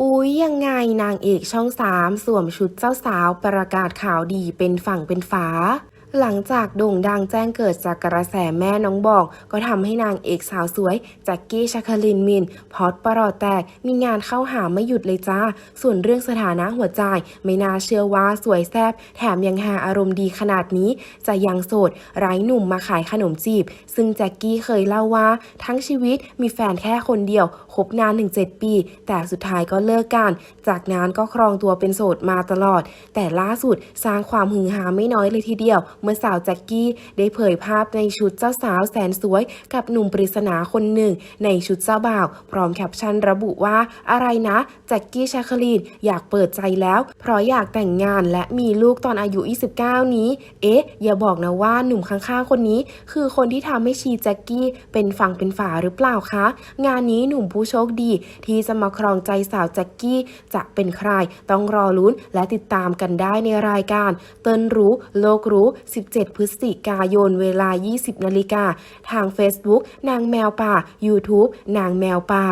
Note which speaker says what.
Speaker 1: อุ๊ยยังไงนางเอกช่องสามสวมชุดเจ้าสาวประกาศข่าวดีเป็นฝั่งเป็นฝา หลังจากโด่งดังแจ้งเกิดจากกระแสแม่น้องบอก ก็ทำให้นางเอกสาวสวยแจ็คกี้ชาคลินมิน พอดประหลอดแตกมีงานเข้าหาไม่หยุดเลยจ้า ส่วนเรื่องสถานะหัวใจ ไม่น่าเชื่อว่าสวยแซบแถมยังหาอารมณ์ดีขนาดนี้ จะยังโสด ไร้หนุ่มมาขายขนมจีบ ซึ่งแจ็คกี้เคยเล่าว่า ทั้งชีวิตมีแฟนแค่คนเดียวคบนานถึง7ปี แต่สุดท้ายก็เลิกกัน จากนั้นก็ครองตัวเป็นโสดมาตลอด แต่ล่าสุดสร้างความฮือฮาไม่น้อยเลยทีเดียวเมื่อสาวแจ็คกี้ได้เผยภาพในชุดเจ้าสาวแสนสวย กับหนุ่มปริศนาคนหนึ่ง ในชุดเจ้าบ่าว พร้อมแคปชั่นระบุว่าอะไรนะแจ็คกี้ชาคลีนอยากเปิดใจแล้ว เพราะอยากแต่งงานและมีลูกตอนอายุ 29 นี้ เอ๊ะ อย่าบอกนะว่าหนุ่มข้างๆคนนี้ คือคนที่ทำให้ชีแจ็คกี้เป็นฝั่งเป็นฝาหรือเปล่าคะ งานนี้หนุ่มผู้โชคดี ที่จะมาครองใจสาวแจ็คกี้จะเป็นใครต้องรอลุ้นและติดตามกันได้ในรายการ เติ้นรู้ โลกรู้17 พฤศจิกายนเวลา 20 นาฬิกา ทาง Facebook นางแมวป่า YouTube นางแมวป่า